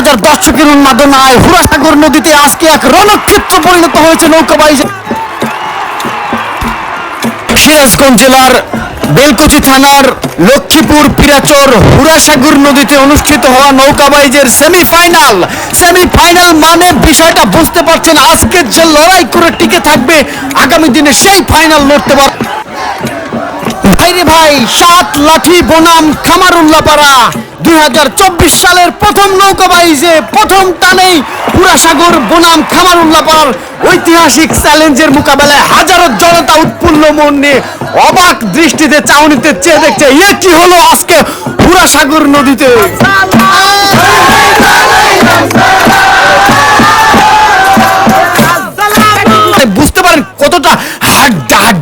হাজার দর্শকের উন্মাদনায় হুরাসাগর নদীতে আজকে এক রণক্ষেত্র পরিণত হয়েছে নৌকাবাই সিরাজগঞ্জ জেলার বেলকুচি থানার লক্ষ্মীপুর, পিরাচর হুরাসাগর নদীতে অনুষ্ঠিত হওয়া নৌকাবাইজের সেমিফাইনাল। সেমিফাইনাল মানে বিষয়টা বুঝতে পারছেন, আজকের যে লড়াই করে টিকে থাকবে, আগামী দিনে সেই ফাইনাল লড়তে পার ভাইরে ভাই, সাত লাঠি বনাম খামারুল্লাহ পাড়া দুই সালের প্রথম নৌকাবাইজে প্রথম টানেই পুরাসাগর বনাম, খামারুল্লাহ পাড়ার ঐতিহাসিক চ্যালেঞ্জের মোকাবেলায় হাজারো জনতা উৎফুল্ল মন নিয়ে অবাক দৃষ্টিতে চাউনিতে চেয়ে দেখছে ইয়ে কি হলো আজকে পুরাসাগর নদীতে?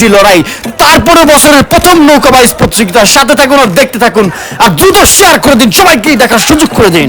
হাড্ডি লড়াই। তারপরে বছরের প্রথম নৌকা বাইস পত্রিকার সাথে থাকুন আর দেখতে থাকুন আর দ্রুত শেয়ার করে দিন। সবাইকেই দেখার সুযোগ করে দিন।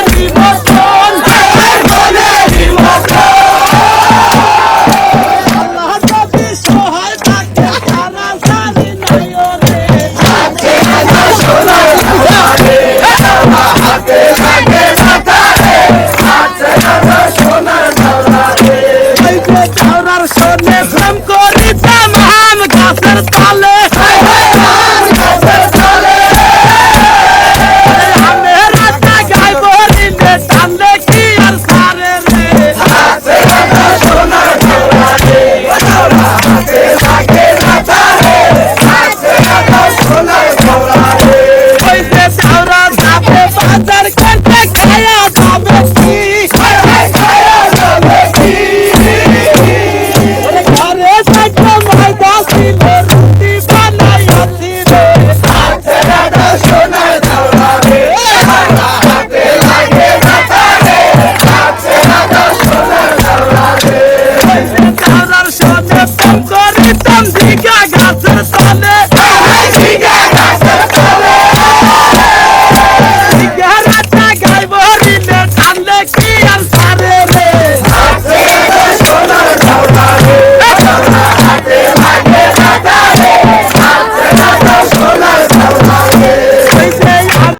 Let's.